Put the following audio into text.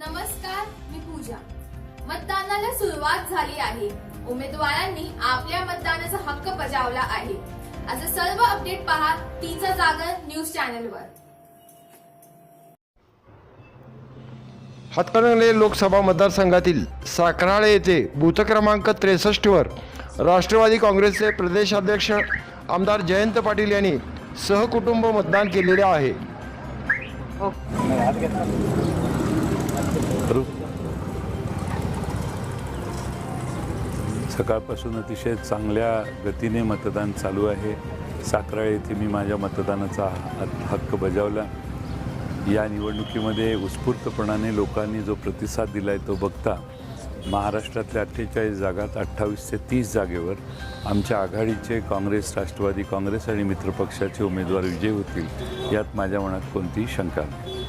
नमस्कार मी पूजा. मतदानाला सुरुवात झाली आहे. उमेदवारांनी आपल्या मतदानाचा हक्क बजावला आहे. असं सर्व अपडेट पहा तीचा जागर न्यूज चॅनलवर हातकणंगले लोकसभा मतदारसंघातील साकराळे येथे बूथ क्रमांक त्रेसष्टवर राष्ट्रवादी काँग्रेसचे प्रदेशाध्यक्ष आमदार जयंत पाटील यांनी सहकुटुंब मतदान केलेले आहे. सकाळपासून अतिशय चांगल्या गतीने मतदान चालू आहे. साकराळ येथे मी माझ्या मतदानाचा हक्क बजावला. या निवडणुकीमध्ये उत्स्फूर्तपणाने लोकांनी जो प्रतिसाद दिला आहे तो बघता महाराष्ट्रातल्या अठ्ठेचाळीस जागात अठ्ठावीस ते तीस जागेवर आमच्या आघाडीचे काँग्रेस राष्ट्रवादी काँग्रेस आणि मित्रपक्षाचे उमेदवार विजय होतील यात माझ्या मनात कोणतीही शंका नाही.